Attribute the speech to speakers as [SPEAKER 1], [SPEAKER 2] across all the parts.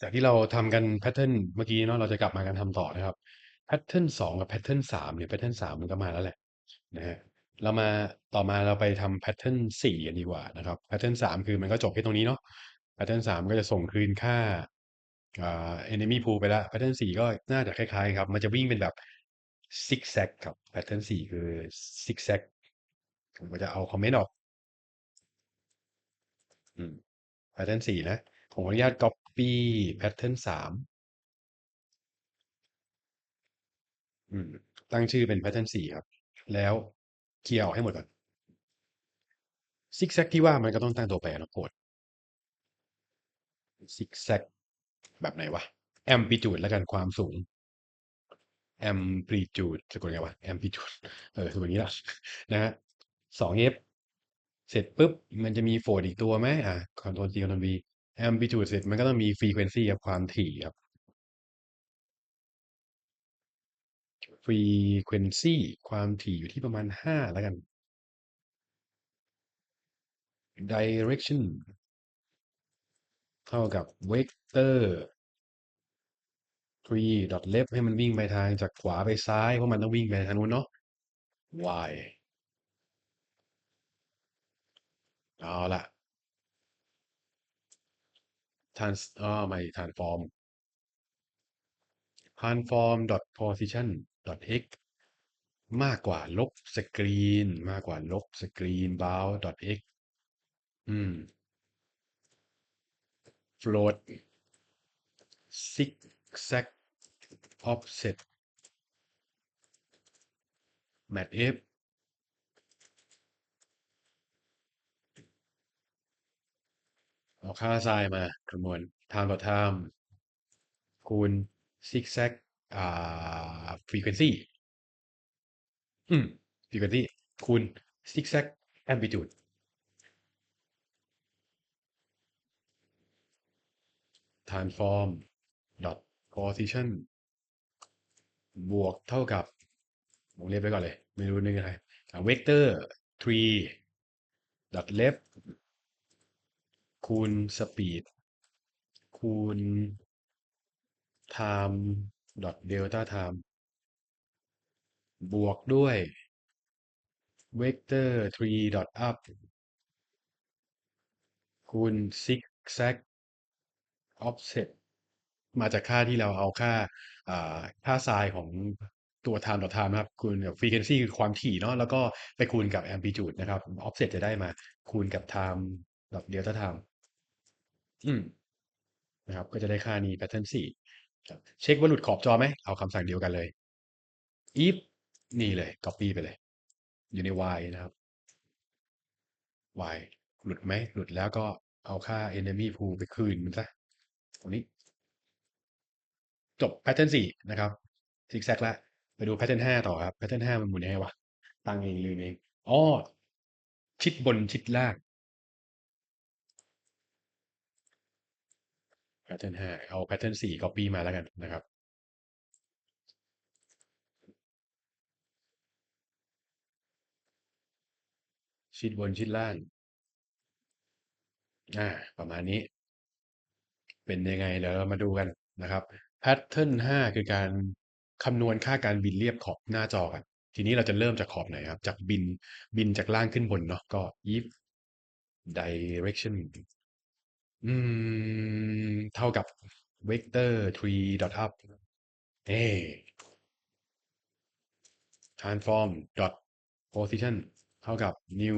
[SPEAKER 1] จากที่เราทำกันแพทเทิร์นเมื่อกี้เนาะเราจะกลับมากันทำต่อนะครับแพทเทิร์นสองกับแพทเทิร์นสามเนี่ยแพทเทิร์นสามมันก็มาแล้วแหละนะฮะเรามาต่อมาเราไปทำแพทเทิร์นสี่กันดีกว่านะครับแพทเทิร์นสามคือมันก็จบแค่ตรงนี้เนาะแพทเทิร์นสามก็จะส่งคืนค่าเอ่า enemy pool ไปแล้วแพทเทิร์นสี่ก็น่าจะคล้ายๆครับ มันจะวิ่งเป็นแบบซิกแซกครับแพทเทิร์นสี่คือซิกแซกผมก็จะเอาคอมเมนต์ออกอืมแพทเทิร์นสี่นะ ผมขออนุญาต copy แพทเทิร์นสามตั้งชื่อเป็น pattern สี่ครับ แล้วเคลียร์ออกให้หมดก่อนซิกแซกที่ว่ามันก็ต้องตั้งตัวแปรนะโคดซิกแซกแบบไหนวะ amplitude แล้วกันความสูง amplitude สะกดไงวะ amplitude เออคือแบบนี้ละนะฮะสอง f เสร็จปุ๊บ มันจะมีโฟดอีกตัวไหมอะ control C control V amplitude เสร็จมันก็ต้องมี frequency กับความถี่ครับ frequency ความถี่อยู่ที่ประมาณห้าแล้วกัน direction เท่ากับ vector tree dot left ให้มันวิ่งไปทางจากขวาไปซ้าย เพราะมันต้องวิ่งไปทางนู้นเนาะ y เอาละ trans อ๋อไม่ transform transform dot position dot x มากกว่าลบสกรีนมากกว่าลบสกรีน bound dot x อืม float zigzag offset mat f เอาค่าไซน์มาคำนวณ time ต่อ time คูณ zigzag อ่า frequency อืม frequency คูณ zigzag amplitude transform dot position บวกเท่ากับวงเล็บไว้ก่อนเลย ไม่รู้นึกอะไรอ่า vector tree dot left คูณ speed คูณ time dot delta time บวกด้วย vector tree dot up คูณ zigzag offset มาจากค่าที่เราเอาค่าอ่าค่าไซน์ของตัว time ต่อ time นะครับ คูณกับ frequency คือความถี่เนาะแล้วก็ไปคูณกับ amplitude นะครับ offset จะได้มาคูณกับ time ดอก delta time อืม นะครับ ก็จะได้ค่านี้ pattern สี่เช็คว่าหลุดขอบจอไหม เอาคำสั่งเดียวกันเลย if นี่เลย copy ไปเลย อยู่ใน y นะครับ y หลุดไหม หลุดแล้วก็เอาค่า enemy pool ไปคืนมันซะตรงนี้ จบ pattern สี่นะครับ zigzag ละไปดู pattern ห้าต่อครับ pattern ห้ามันหมุนยังไงวะ ตั้งเองลืมเองอ๋อชิดบนชิดล่าง pattern ห้าเอา pattern สี่ copy มาแล้วกันนะครับ ชิดบนชิดล่าง อ่า ประมาณนี้ เป็นยังไงเดี๋ยวเรามาดูกันนะครับ pattern ห้าคือการคำนวณค่าการบินเรียบขอบหน้าจอกัน ทีนี้เราจะเริ่มจากขอบไหนครับ จากบินบินจากล่างขึ้นบนเนาะก็ if direction อืม เท่ากับ vector tree dot up เอ transform dot position เท่ากับ new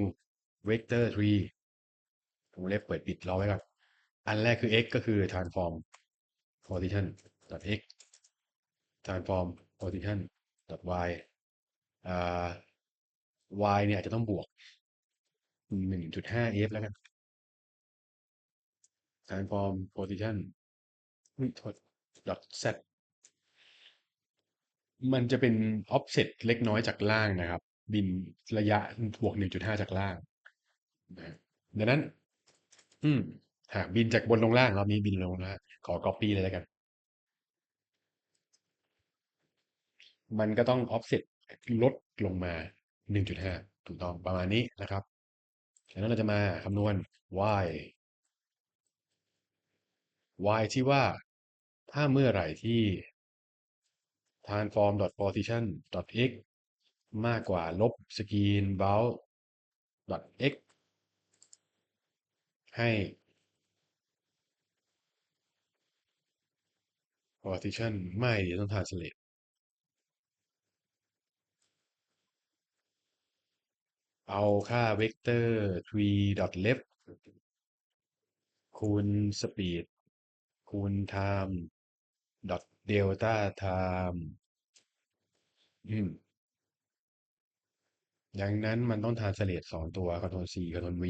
[SPEAKER 1] vector tree วงเล็บเปิดปิดรอไว้ก่อน อันแรกคือ x ก็คือ transform position dot x transform position dot y อ่า y เนี่ยอาจจะต้องบวก 1.5 f แล้วกัน transform position อุ๊ยโทษ dot z มันจะเป็น offset เล็กน้อยจากล่างนะครับ บินระยะบวก1.5จากล่างนะดังนั้น อืมหากบินจากบนลงล่างรอบนี้บินลงล่างขอ copy เลยแล้วกัน มันก็ต้อง offset ลดลงมา1.5ถูกต้องประมาณนี้นะครับดังนั้นเราจะมาคำนวณ y y ที่ว่า ถ้าเมื่อไหร่ที่ transform position x มากกว่าลบ screen bound x ให้ position ไม่ต้อง translate เอาค่าเวกเตอร์ tree dot left คูณ speed คูณ time dot delta time อืมดังนั้นมันต้อง translate สองตัว control C control V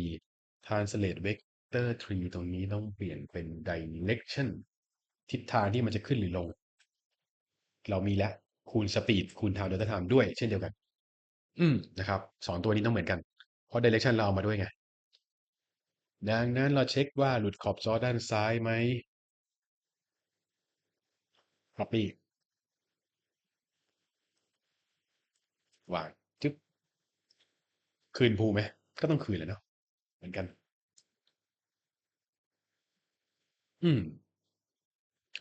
[SPEAKER 1] translate vector tree ตรงนี้ต้องเปลี่ยนเป็น direction ทิศทางที่มันจะขึ้นหรือลง เรามีแล้วคูณ speed คูณ time delta time ด้วยเช่นเดียวกัน อืมนะครับสองตัวนี้ต้องเหมือนกัน เพราะ direction เราเอามาด้วยไง ดังนั้นเราเช็คว่าหลุดขอบจอด้านซ้ายไหม copy วางจึ๊บคืนภูไหม ก็ต้องคืนแหละเนาะเหมือนกัน อืม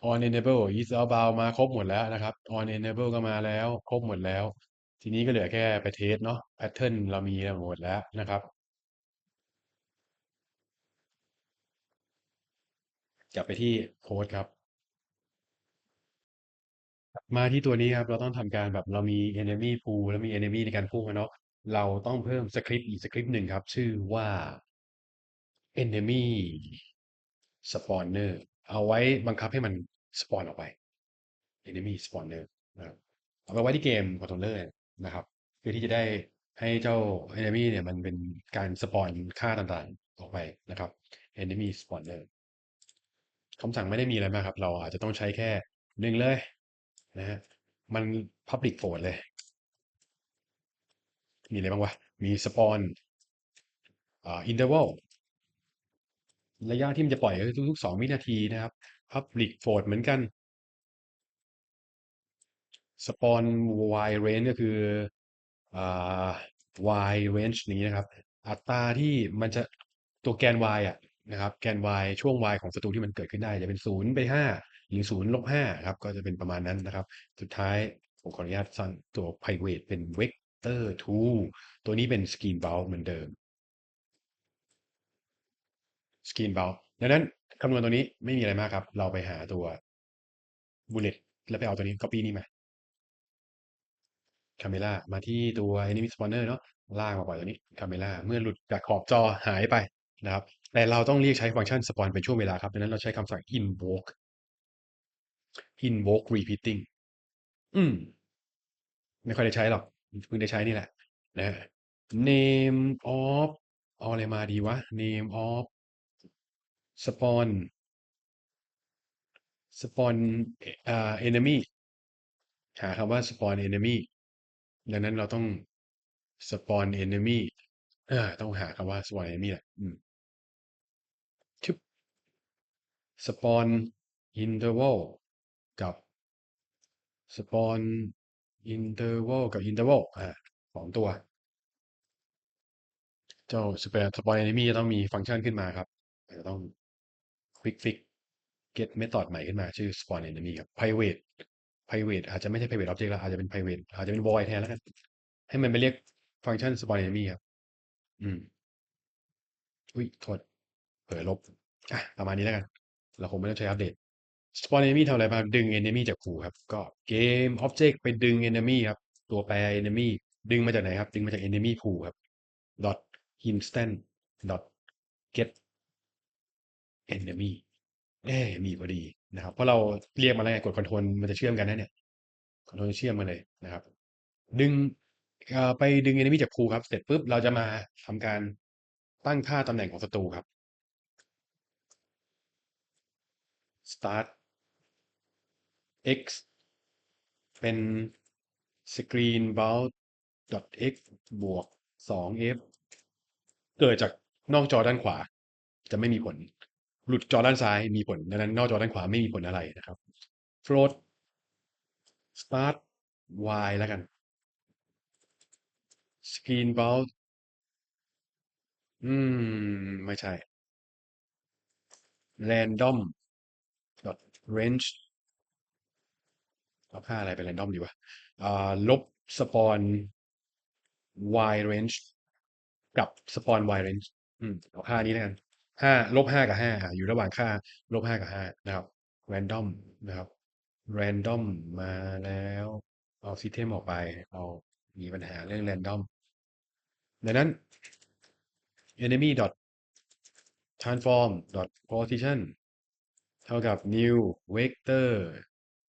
[SPEAKER 1] on enable is outbound มาครบหมดแล้วนะครับ on enable ก็มาแล้ว ครบหมดแล้ว ทีนี้ก็เหลือแค่ไปเทสเนาะ pattern เรามีหมดแล้วนะครับ กลับไปที่โค้ดครับ มาที่ตัวนี้ครับ เราต้องทำการแบบเรามี enemy pool แล้วมี enemy ในการพุ่งอะเนาะเราต้องเพิ่มสคริปต์อีกสคริปต์หนึ่งครับ ชื่อว่า enemy spawner เอาไว้บังคับให้มันสปอนออกไป enemy spawner นะครับเอาไปไว้ที่เกม controller นะครับเพื่อที่จะได้ให้เจ้า enemy เนี่ยมันเป็นการสปอนค่าต่างๆออกไปนะครับ enemy spawner คำสั่งไม่ได้มีอะไรมากครับ เราอาจจะต้องใช้แค่หนึ่งเลย นะฮะมัน public float เลย มีอะไรบ้างวะ มี spawn อ่า interval ระยะที่มันจะปล่อยก็คือทุกๆสองวินาทีนะครับ public float เหมือนกัน spawn wide range ก็คืออ่า wide range นี้นะครับ อัตราที่มันจะตัวแกน y อะนะครับ แกน y ช่วง y ของศัตรูที่มันเกิดขึ้นได้จะเป็นศูนย์ไป หรือศูนย์ลบห้าครับก็จะเป็นประมาณนั้นนะครับ สุดท้ายผมขออนุญาตสร้างตัว private เป็น vector 2ตัวนี้เป็น screen bound เหมือนเดิม screen bound ดังนั้นคำนวณตัวนี้ไม่มีอะไรมากครับ เราไปหาตัว bullet แล้วไปเอาตัวนี้ copy นี่มา camera มาที่ตัว enemy spawner เนาะลากมาปล่อยตัวนี้ camera เมื่อหลุดจากขอบจอหายไปนะครับ แต่เราต้องเรียกใช้ฟังก์ชัน spawn เป็นช่วงเวลาครับดังนั้นเราใช้คำสั่ง invoke invoke repeating อืม ไม่ค่อยได้ใช้หรอกเพิ่งได้ใช้นี่แหละ นะ name of เอาอะไรมาดีวะ name of spawn spawn อ่า enemy หาคำว่า spawn enemy ดังนั้นเราต้อง spawn enemy เออต้องหาคำว่า spawn enemy แหละอืมชึบ spawn interval spawn interval กับ interval อ่าสองตัว เจ้า spawn spawn enemy จะต้องมีฟังก์ชันขึ้นมาครับจะต้อง quick fix get method ใหม่ขึ้นมาชื่อ spawn enemy ครับ private private อาจจะไม่ใช่ private object แล้วอาจจะเป็น private อาจจะเป็น void แทนแล้วกันให้มันไปเรียกฟังก์ชัน spawn enemy ครับ อืม อุ้ยโทษเผลอลบ อะ ประมาณนี้แล้วกัน เราคงไม่ต้องใช้อัปเดต spawn enemy ทำอะไรบ้างดึง enemy จากครูครับ ก็เกม object ไปดึง enemy ครับ ตัวแปร enemy ดึงมาจากไหนครับ ดึงมาจาก enemy pool ครับ dot instant dot get enemy เอ๊มีพอดีนะครับ เพราะเราเรียกมาแล้วไงกดคอนโทรลมันจะเชื่อมกันนะเนี่ยคอนโทรลเชื่อมมาเลยนะครับ ดึงไปดึง enemy จากครูครับ เสร็จปุ๊บเราจะมาทำการตั้งค่าตำแหน่งของศัตรูครับ start x เป็น screenbound.x บวก 2f เกิดจากนอกจอด้านขวา จะไม่มีผล หลุดจอด้านซ้ายมีผลดังนั้นนอกจอด้านขวาไม่มีผลอะไรนะครับ float start y แล้วกัน screen bound อืม ไม่ใช่ random dot range เอาค่าอะไรเป็นแรนดอมดีวะอ่าลบสปอน y range กับสปอน y range อืมเอาค่านี้แล้วกันห้าลบห้ากับห้าอะอยู่ระหว่างค่าลบห้ากับห้านะครับ random นะครับ random มาแล้วเอา system ออกไปเอามีปัญหาเรื่อง random ดังนั้น enemy dot transform dot position เท่ากับ new vector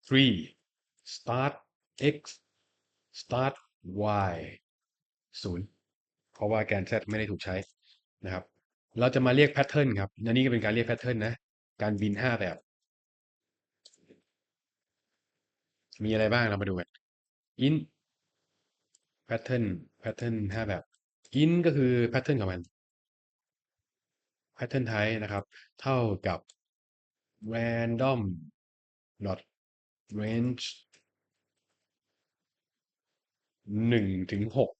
[SPEAKER 1] 3 start x start y ศูนย์เพราะว่าแกน z ไม่ได้ถูกใช้นะครับ เราจะมาเรียกแพทเทิร์นครับอันนี้ก็เป็นการเรียกแพทเทิร์นนะ การบินห้าแบบ มีอะไรบ้างเรามาดูกัน in pattern pattern ห้าแบบ in ก็คือ pattern ของมัน pattern type นะครับ เท่ากับ random dot range หนึ่งถึงหก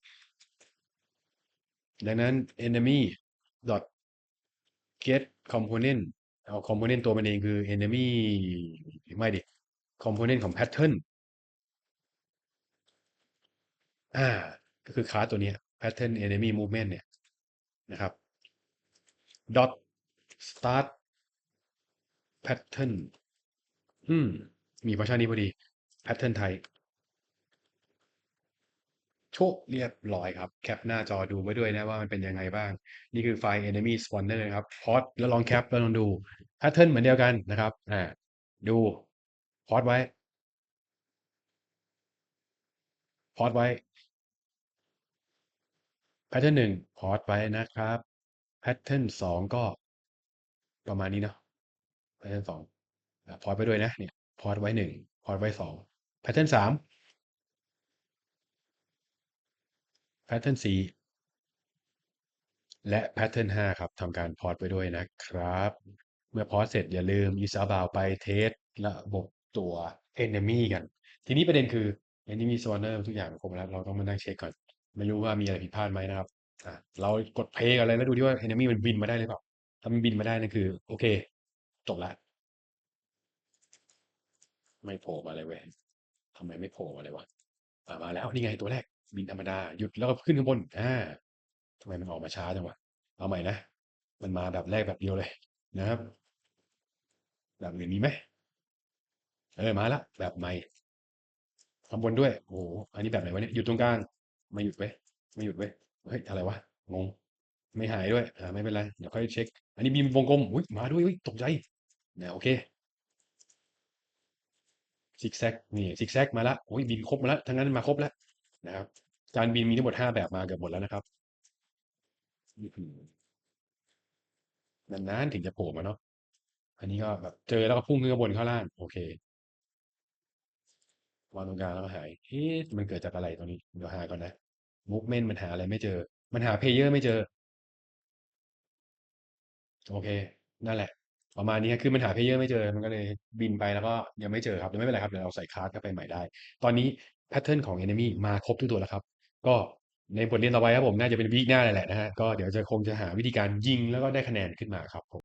[SPEAKER 1] ดังนั้น enemy dot get component เอา component ตัวมันเองคือ enemy ไม่ดิ component ของ pattern อ่า ก็คือคลาสตัวนี้ pattern enemy movement เนี่ยนะครับ dot start pattern อืม มีฟังก์ชันนี้พอดี pattern type ชคเรียบร้อยครับ แคปหน้าจอดูไว้ด้วยนะว่ามันเป็นยังไงบ้าง นี่คือไฟล์ enemy spawner ครับพอดแล้วลองแคปแล้วลองดู pattern เหมือนเดียวกันนะครับอ่าดูพอดไว้พอดไว้ pattern หนึ่งพอดไว้นะครับ pattern สองก็ประมาณนี้เนาะ pattern สองพอดไว้ด้วยนะเนี่ยพอดไว้หนึ่งพอดไว้สอง pattern สาม pattern สี่และ pattern ห้าครับทำการพอดไปด้วยนะครับ เมื่อพอดเสร็จอย่าลืม isabel ไปเทสระบบตัว enemy กัน ทีนี้ประเด็นคือ enemy spawner ทุกอย่างครบแล้วเราต้องมานั่งเช็คก่อน ไม่รู้ว่ามีอะไรผิดพลาดไหมนะครับเรากดเพย์กันเลยแล้วดูที่ว่า enemy มันบินมาได้หรือเปล่า ถ้ามันบินมาได้นั่นคือ โอเค จบละไม่โผล่มาเลยเว้ยทำไมไม่โผล่มาเลยวะอะมาแล้วนี่ไงตัวแรก บินธรรมดาหยุดแล้วก็ขึ้นข้างบนอ่าทำไมมันออกมาช้าจังวะเอาใหม่นะมันมาแบบแรกแบบเดียวเลยนะครับ แบบอื่นมีไหมเออมาละแบบใหม่ข้างบนด้วยโอ้โหอันนี้แบบไหนวะเนี่ยหยุดตรงกลางไม่หยุดเว้ยไม่หยุดเว้ยเฮ้ยอะไรวะงงไม่หายด้วยอ่าไม่เป็นไรเดี๋ยวค่อยเช็ค อันนี้มีวงกลมอุ้ยมาด้วยอุ้ยตกใจเนี่ยโอเคซิกแซกนี่ซิกแซกมาละโอ้ยบินครบมาล้วทั้งนั้นมาครบแล้ว นะครับการบินมีทั้งหมดห้าแบบมาเกือบหมดแล้วนะครับนานๆถึงจะโผล่มาเนาะอันนี้ก็แบบเจอแล้วก็พุ่งขึ้นข้างบนข้าล่าง โอเควางตรงกลางแล้วก็หายเอ๊ะมันเกิดจากอะไรตรงนี้เดี๋ยวหาก่อนนะ movement มันหาอะไรไม่เจอ มันหา player ไม่เจอ โอเค นั่นแหละ ประมาณนี้คือมันหา player ไม่เจอ มันก็เลยบินไปแล้วก็ยังไม่เจอครับแต่ไม่เป็นไรครับเดี๋ยวเราใส่คลาสเข้าไปใหม่ได้ ตอนนี้ แพทเทิร์นของ enemy มาครบทุกตัวแล้วครับ ก็ในบทเรียนต่อไปครับผมน่าจะเป็นวีคหน้าเลยแหละนะฮะก็เดี๋ยวจะคงจะหาวิธีการยิงแล้วก็ได้คะแนนขึ้นมาครับผม